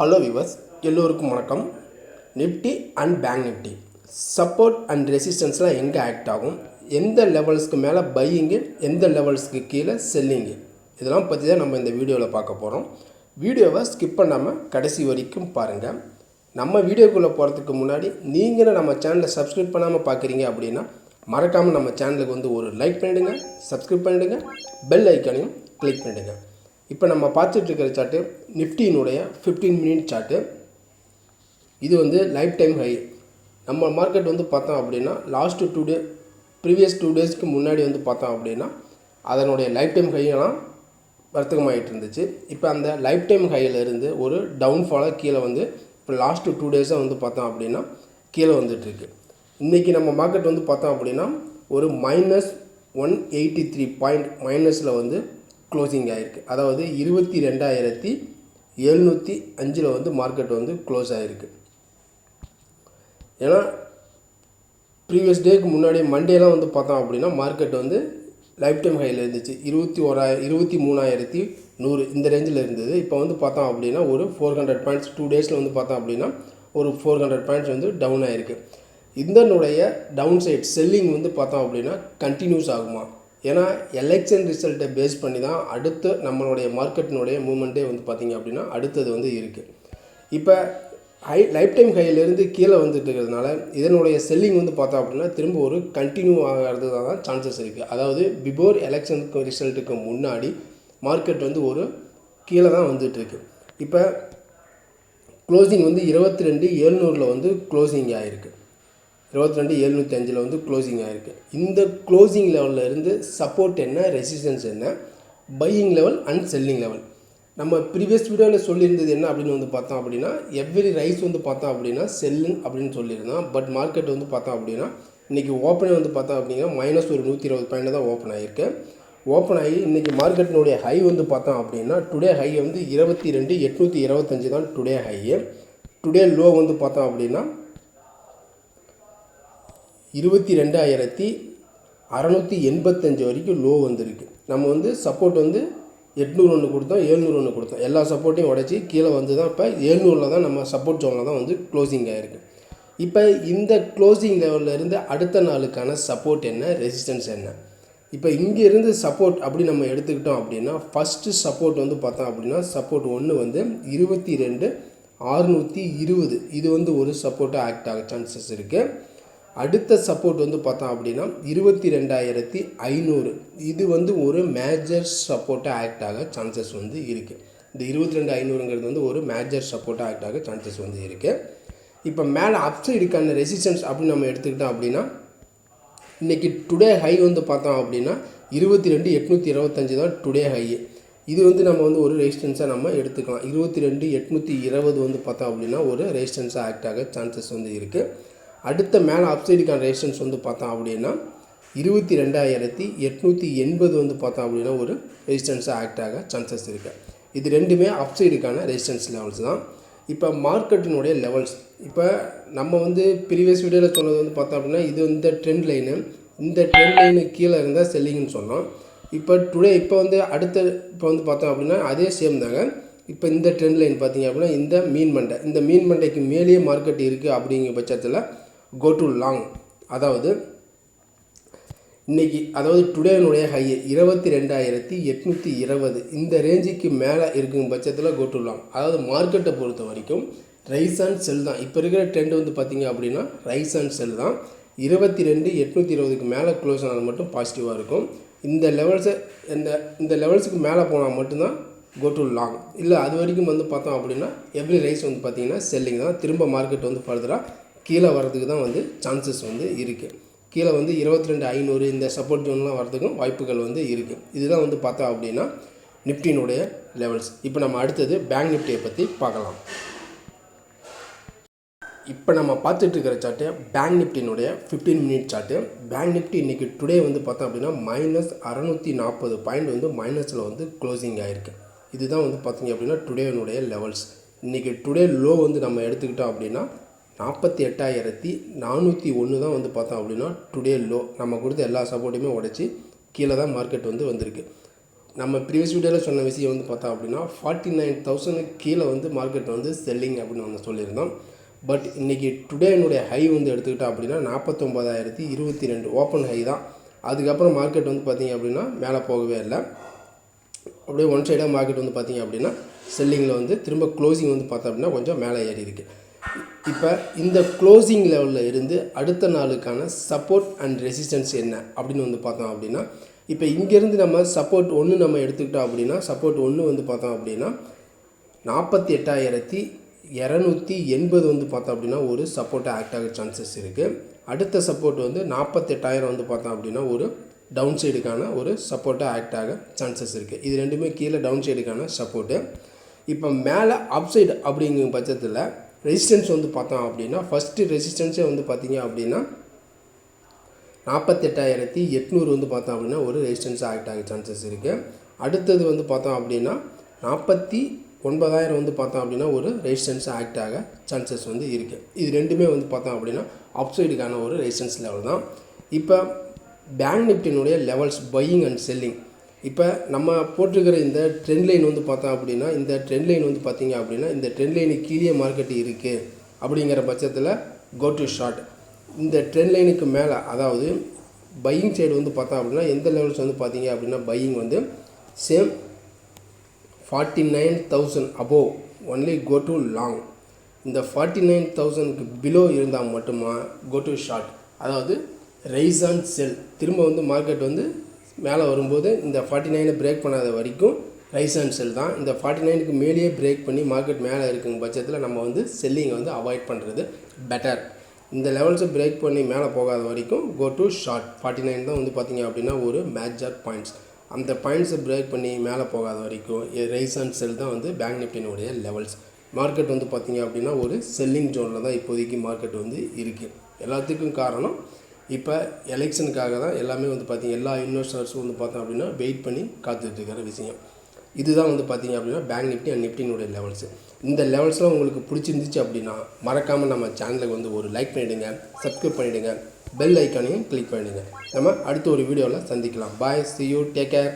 Hello viewers எல்லோருக்கும் வணக்கம். Nifty and Bank Nifty support and ரெசிஸ்டன்ஸ்லாம் எங்கே ஆக்ட் ஆகும்? எந்த லெவல்ஸ்க்கு மேலே பையிங்கு எந்த லெவல்ஸ்க்கு கீழே செல்லிங்கு இதெல்லாம் பற்றி தான் நம்ம இந்த வீடியோவில் பார்க்க போகிறோம் வீடியோவை ஸ்கிப் பண்ணாமல் கடைசி வரைக்கும் பாருங்கள் நம்ம வீடியோக்குள்ளே போகிறதுக்கு முன்னாடி நீங்களும் நம்ம சேனலை சப்ஸ்கிரைப் பண்ணாமல் பார்க்குறீங்க அப்படின்னா மறக்காமல் நம்ம சேனலுக்கு வந்து ஒரு லைக் பண்ணிவிடுங்க சப்ஸ்கிரைப் பண்ணிவிடுங்க பெல் ஐக்கானையும் கிளிக் பண்ணிவிடுங்க இப்போ நம்ம பார்த்துட்டு இருக்கிற சார்ட்டு நிஃப்டியினுடைய ஃபிஃப்டீன் மினிட் சார்ட்டு இது வந்து லைஃப் டைம் ஹை நம்ம மார்க்கெட் வந்து பார்த்தோம் அப்படின்னா last two day previous two டேஸ்க்கு முன்னாடி வந்து பார்த்தோம் அப்படின்னா அதனுடைய லைஃப் டைம் ஹையெல்லாம் வர்த்தகமாகிட்டு இருந்துச்சு. இப்போ அந்த லைஃப் டைம் ஹையிலேருந்து ஒரு டவுன்ஃபாலாக கீழே வந்து இப்போ லாஸ்ட்டு டூ டேஸாக வந்து பார்த்தோம் அப்படின்னா கீழே வந்துட்டுருக்கு இன்றைக்கி நம்ம மார்க்கெட் வந்து பார்த்தோம் அப்படின்னா ஒரு minus one eighty three point மைனஸில் வந்து க்ளோசிங் ஆகிருக்கு அதாவது இருபத்தி ரெண்டாயிரத்தி எழுநூற்றி அஞ்சில் வந்து மார்க்கெட் வந்து க்ளோஸ் ஆகிருக்கு ஏன்னா ப்ரீவியஸ் டேக்கு முன்னாடி மண்டேலாம் வந்து பார்த்தோம் அப்படின்னா மார்க்கெட் வந்து லைஃப் டைம் ஹையில் இருந்துச்சு. இருபத்தி ஓராய இருபத்தி மூணாயிரத்தி நூறு இந்த ரேஞ்சில் இருந்தது. இப்போ வந்து பார்த்தோம் அப்படின்னா ஒரு ஃபோர் ஹண்ட்ரட் பாயிண்ட்ஸ் டூ டேஸில் வந்து பார்த்தோம் அப்படின்னா ஒரு ஃபோர் ஹண்ட்ரட் பாயிண்ட்ஸ் வந்து டவுன் ஆகிருக்கு இதனுடைய டவுன் சைட் செல்லிங் வந்து பார்த்தோம் அப்படின்னா கண்டினியூஸ் ஆகுமா? ஏன்னா எலெக்ஷன் ரிசல்ட்டை பேஸ் பண்ணி தான் அடுத்து நம்மளுடைய மார்க்கெட்டினுடைய மூமெண்ட்டே வந்து பார்த்திங்க அப்படின்னா அடுத்தது வந்து இருக்குது இப்போ ஹை லைஃப் டைம் ஹையிலேருந்து கீழே வந்துட்டு இருக்கிறதுனால இதனுடைய செல்லிங் வந்து பார்த்தோம் அப்படின்னா திரும்ப ஒரு கண்டினியூ ஆகிறது தான் சான்சஸ் இருக்குது அதாவது பிஃபோர் எலெக்ஷனுக்கு ரிசல்ட்டுக்கு முன்னாடி மார்க்கெட் வந்து ஒரு கீழே தான் வந்துட்டுருக்கு இப்போ க்ளோசிங் வந்து இருபத்தி ரெண்டு ஏழ்நூறில் வந்து க்ளோசிங் ஆகிருக்கு இருபத்தி ரெண்டு எழுநூற்றி அஞ்சில் வந்து க்ளோசிங் ஆகிருக்கு இந்த க்ளோசிங் லெவலில் இருந்து சப்போர்ட் என்ன ரெசிஸ்டன்ஸ் என்ன buying level and selling level நம்ம ப்ரீவியஸ் வீடியோவில் சொல்லியிருந்தது என்ன அப்படின்னு வந்து பார்த்தோம் அப்படின்னா எவ்ரி ரைஸ் வந்து பார்த்தோம் அப்படின்னா செல்லுங் அப்படின்னு சொல்லியிருந்தோம். பட் மார்க்கெட் வந்து பார்த்தோம் அப்படின்னா இன்றைக்கி ஓப்பனே வந்து பார்த்தோம் அப்படின்னா மைனஸ் ஒரு நூற்றி இருபது பாயிண்ட் தான் ஓப்பன் ஆகிருக்கு ஓப்பன் ஆகி இன்றைக்கி மார்க்கெட்டினுடைய ஹை வந்து பார்த்தோம் அப்படின்னா டுடே ஹை வந்து இருபத்தி ரெண்டு எட்நூற்றி இருபத்தஞ்சி தான் டுடே ஹை டுடே லோ வந்து பார்த்தோம் அப்படின்னா இருபத்தி ரெண்டாயிரத்தி அறநூற்றி எண்பத்தஞ்சு வரைக்கும் லோ வந்திருக்கு. நம்ம வந்து சப்போர்ட் வந்து எட்நூறு ஒன்று கொடுத்தோம் ஏழ்நூறு ஒன்று கொடுத்தோம். எல்லா சப்போர்ட்டையும் உடச்சி கீழே வந்து தான் இப்போ ஏழ்நூறில் தான் நம்ம சப்போர்ட் ஜோனில் தான் வந்து க்ளோசிங் ஆகிருக்கு இப்போ இந்த க்ளோசிங் லெவலில் இருந்து அடுத்த நாளுக்கான சப்போர்ட் என்ன? ரெசிஸ்டன்ஸ் என்ன? இப்போ இங்கேருந்து சப்போர்ட் அப்படி நம்ம எடுத்துக்கிட்டோம் அப்படின்னா ஃபஸ்ட்டு சப்போர்ட் வந்து பார்த்தோம் அப்படின்னா சப்போர்ட் ஒன்று வந்து இருபத்தி ரெண்டு ஆறுநூற்றி இருபது. இது வந்து ஒரு சப்போர்ட்டாக ஆக்ட் ஆக சான்சஸ் இருக்குது அடுத்த சப்போர்ட் வந்து பார்த்தோம் அப்படின்னா இருபத்தி ரெண்டாயிரத்தி ஐநூறு. இது வந்து ஒரு மேஜர் சப்போர்ட்டாக ஆக்ட் ஆக சான்சஸ் வந்து இருக்குது இந்த இருபத்தி ரெண்டு ஐநூறுங்கிறது வந்து ஒரு மேஜர் சப்போர்ட்டாக ஆக்ட் ஆக சான்சஸ் வந்து இருக்குது இப்போ மேலே அப்சைடுக்கான ரெசிஸ்டன்ஸ் அப்படின்னு நம்ம எடுத்துக்கிட்டோம் அப்படின்னா இன்றைக்கி டுடே ஹை வந்து பார்த்தோம் அப்படின்னா இருபத்தி ரெண்டு எட்நூற்றி இருபத்தஞ்சி தான் டுடே ஹை இது வந்து நம்ம வந்து ஒரு ரெசிஸ்டன்ஸாக நம்ம எடுத்துக்கலாம். இருபத்தி ரெண்டு எட்நூற்றி இருபது வந்து பார்த்தோம் அப்படின்னா ஒரு ரெசிஸ்டன்ஸாக ஆக்ட் ஆக சான்சஸ் வந்து இருக்குது அடுத்த மேலே அப்சைடுக்கான ரெசிஸ்டன்ஸ் வந்து பார்த்தோம் அப்படின்னா இருபத்தி ரெண்டாயிரத்தி எட்நூற்றி எண்பது வந்து பார்த்தோம் அப்படின்னா ஒரு ரெசிஸ்டன்ஸாக ஆக்ட் ஆக சான்சஸ் இருக்குது இது ரெண்டுமே அப்சைடுக்கான ரெசிஸ்டன்ஸ் லெவல்ஸ் தான். இப்போ மார்க்கெட்டினுடைய லெவல்ஸ் இப்போ நம்ம வந்து ப்ரீவியஸ் வீடியோவில் சொன்னது வந்து பார்த்தோம் அப்படின்னா இது இந்த ட்ரெண்ட் லைனு இந்த ட்ரெண்ட் லைனு கீழே இருந்தால் செல்லிங்னு சொன்னோம். இப்போ டுடே இப்போ வந்து அடுத்த இப்போ வந்து பார்த்தோம் அப்படின்னா அதே சேம் தாங்க. இப்போ இந்த ட்ரெண்ட் லைன் பார்த்தீங்க அப்படின்னா இந்த மீன் மண்டை இந்த மீன் மண்டைக்கு மேலேயே மார்க்கெட் இருக்குது அப்படிங்கிற பட்சத்தில் கோ டு லாங் அதாவது இன்றைக்கி அதாவது டுடேனுடைய ஹை இருபத்தி ரெண்டாயிரத்தி எட்நூற்றி இருபது. இந்த ரேஞ்சுக்கு மேலே இருக்கும் பட்சத்தில் கோ டு லாங் அதாவது மார்க்கெட்டை பொறுத்த வரைக்கும் ரைஸ் அண்ட் செல் தான். இப்போ இருக்கிற ட்ரெண்ட் வந்து பார்த்திங்க அப்படின்னா ரைஸ் அண்ட் செல் தான். இருபத்தி ரெண்டு எட்நூற்றி இருபதுக்கு மேலே க்ளோஸ் ஆனால் மட்டும் பாசிட்டிவாக இருக்கும். இந்த லெவல்ஸை இந்த இந்த லெவல்ஸுக்கு மேலே போனால் மட்டும்தான் கோ டு லாங் இல்லை அது வரைக்கும் வந்து பார்த்தோம் அப்படின்னா எவ்ரி ரைஸ் வந்து பார்த்திங்கன்னா செல்லிங் தான். திரும்ப மார்க்கெட் வந்து ஃபர்தராக கீழே வர்றதுக்கு தான் வந்து சான்சஸ் வந்து இருக்குது கீழே வந்து இருபத்தி ரெண்டு ஐநூறு இந்த சப்போர்ட் ஜோன்லாம் வரதுக்கும் வாய்ப்புகள் வந்து இருக்குது இதுதான் வந்து பார்த்தோம் அப்படின்னா நிஃப்டினுடைய லெவல்ஸ் இப்போ நம்ம அடுத்தது பேங்க் நிஃப்டியை பற்றி பார்க்கலாம். இப்போ நம்ம பார்த்துட்டு இருக்கிற chart bank நிஃப்டினுடைய fifteen minute chart Bank Nifty இன்றைக்கி டுடே வந்து பார்த்தோம் அப்படின்னா மைனஸ் அறநூற்றி நாற்பது பாயிண்ட் வந்து மைனஸில் வந்து க்ளோசிங் ஆகிருக்கு இதுதான் வந்து பார்த்திங்க அப்படின்னா டுடேனுடைய லெவல்ஸ் இன்றைக்கி டுடே லோ வந்து நம்ம எடுத்துக்கிட்டோம் அப்படின்னா நாற்பத்தி எட்டாயிரத்தி நானூற்றி ஒன்று தான் வந்து பார்த்தோம் அப்படின்னா டுடே லோ நம்ம கொடுத்த எல்லா சப்போர்ட்டையுமே உடச்சி கீழே தான் மார்க்கெட் வந்து வந்திருக்கு. நம்ம ப்ரீவியஸ் வீடியோவில் சொன்ன விஷயம் வந்து பார்த்தா அப்படின்னா ஃபார்ட்டி நைன் தௌசண்ட்க்கு கீழே வந்து மார்க்கெட் வந்து செல்லிங் அப்படின்னு வந்து சொல்லியிருந்தோம். பட் இன்றைக்கி என்னுடைய ஹை வந்து எடுத்துக்கிட்டோம் அப்படின்னா நாற்பத்தொம்பதாயிரத்தி இருபத்தி ரெண்டு. ஓப்பன் ஹை தான். அதுக்கப்புறம் மார்க்கெட் வந்து பார்த்திங்க அப்படின்னா மேலே போகவே இல்லை. அப்படியே ஒன் சைடாக மார்க்கெட் வந்து பார்த்திங்க அப்படின்னா செல்லிங்கில் வந்து திரும்ப க்ளோசிங் வந்து பார்த்தோம் அப்படின்னா கொஞ்சம் மேலே ஏறி இருக்குது இப்போ இந்த க்ளோசிங் லெவலில் இருந்து அடுத்த நாளுக்கான சப்போர்ட் அண்ட் ரெசிஸ்டன்ஸ் என்ன அப்படின்னு வந்து பார்த்தோம் அப்படின்னா இப்போ இங்கேருந்து நம்ம சப்போர்ட் ஒன்று நம்ம எடுத்துக்கிட்டோம் அப்படின்னா சப்போர்ட் ஒன்று வந்து பார்த்தோம் அப்படின்னா நாற்பத்தி எட்டாயிரத்தி இரநூத்தி எண்பது வந்து பார்த்தோம் அப்படின்னா ஒரு சப்போர்ட்டாக ஆக்ட் ஆக சான்சஸ் இருக்குது அடுத்த சப்போர்ட் வந்து நாற்பத்தெட்டாயிரம் வந்து பார்த்தோம் அப்படின்னா ஒரு டவுன் சைடுக்கான ஒரு சப்போர்ட்டாக ஆக்ட் ஆக சான்சஸ் இருக்குது இது ரெண்டுமே கீழே டவுன் சைடுக்கான சப்போர்ட்டு இப்போ மேலே அப் சைடு அப்படிங்கும் பட்சத்தில் ரெசிஸ்டன்ஸ் வந்து பார்த்தோம் அப்படின்னா ஃபஸ்ட்டு ரெசிஸ்டன்ஸே வந்து பார்த்திங்க அப்படின்னா நாற்பத்தெட்டாயிரத்தி எட்நூறு வந்து பார்த்தோம் அப்படின்னா ஒரு ரெசிஸ்டன்ஸ் ஆக்ட் ஆக சான்சஸ் இருக்குது அடுத்தது வந்து பார்த்தோம் அப்படின்னா நாற்பத்தி ஒன்பதாயிரம் வந்து பார்த்தோம் அப்படின்னா ஒரு ரெசிஸ்டன்ஸ் ஆக்ட் ஆக சான்சஸ் வந்து இருக்குது இது ரெண்டுமே வந்து பார்த்தோம் அப்படின்னா அப்சைடுக்கான ஒரு ரெசிஸ்டன்ஸ் லெவல் தான். இப்போ பேங்க் நிஃப்டினுடைய லெவல்ஸ் பையிங் அண்ட் செல்லிங் இப்போ நம்ம போட்டிருக்கிற இந்த ட்ரெண்ட் லைன் வந்து பார்த்தோம் அப்படின்னா இந்த ட்ரெண்ட் லைன் வந்து பார்த்தீங்க அப்படின்னா இந்த ட்ரெண்ட் லைனுக்கு கீழே மார்க்கெட் இருக்குது அப்படிங்கிற பட்சத்தில் கோ டு ஷார்ட் இந்த ட்ரெண்ட் லைனுக்கு மேலே அதாவது பையிங் சைடு வந்து பார்த்தோம் அப்படின்னா எந்த லெவல்ஸ் வந்து பார்த்தீங்க அப்படின்னா பையிங் வந்து same forty nine thousand above only go to long இந்த ஃபார்ட்டி நைன் தௌசண்ட்க்கு பிலோ இருந்தால் மட்டுமா கோ டு ஷார்ட் அதாவது ரைஸ் ஆன் செல் திரும்ப வந்து மார்க்கெட் வந்து மேலே வரும்போது இந்த ஃபார்ட்டி நைனை பிரேக் பண்ணாத வரைக்கும் ரைஸ் அண்ட் செல் தான். இந்த ஃபார்ட்டி நைனுக்கு மேலேயே பிரேக் பண்ணி மார்க்கெட் மேலே இருக்குங்க பட்சத்தில் நம்ம வந்து செல்லிங்கை வந்து அவாய்ட் பண்ணுறது பெட்டர் இந்த லெவல்ஸை பிரேக் பண்ணி மேலே போகாத வரைக்கும் go to short forty nine தான் வந்து பார்த்தீங்க அப்படின்னா ஒரு மேஜர் பாயிண்ட்ஸ் அந்த பாயிண்ட்ஸை பிரேக் பண்ணி மேலே போகாத வரைக்கும் ரைஸ் அண்ட் செல் தான் வந்து பேங்க் நிஃப்டினுடைய லெவல்ஸ் மார்க்கெட் வந்து பார்த்தீங்க அப்படின்னா ஒரு செல்லிங் ஜோனில் தான் இப்போதைக்கு மார்க்கெட் வந்து இருக்குது எல்லாத்துக்கும் காரணம் இப்போ எலெக்ஷனுக்காக தான் எல்லாமே வந்து பார்த்திங்க எல்லா இன்வெஸ்டர்ஸும் வந்து பார்த்தோம் அப்படின்னா வெயிட் பண்ணி காத்துட்ருக்கிற விஷயம். இதுதான் வந்து பார்த்தீங்க அப்படின்னா பேங்க் நிஃப்டி அண்ட் நிஃப்டினுடைய லெவல்ஸு இந்த லெவல்ஸ்லாம் உங்களுக்கு பிடிச்சிருந்துச்சு அப்படின்னா மறக்காமல் நம்ம சேனலுக்கு வந்து ஒரு லைக் பண்ணிவிடுங்க சப்ஸ்கிரைப் பண்ணிவிடுங்க பெல் ஐக்கானையும் கிளிக் பண்ணிவிடுங்க நம்ம அடுத்த ஒரு வீடியோவில் சந்திக்கலாம். Bye see you take care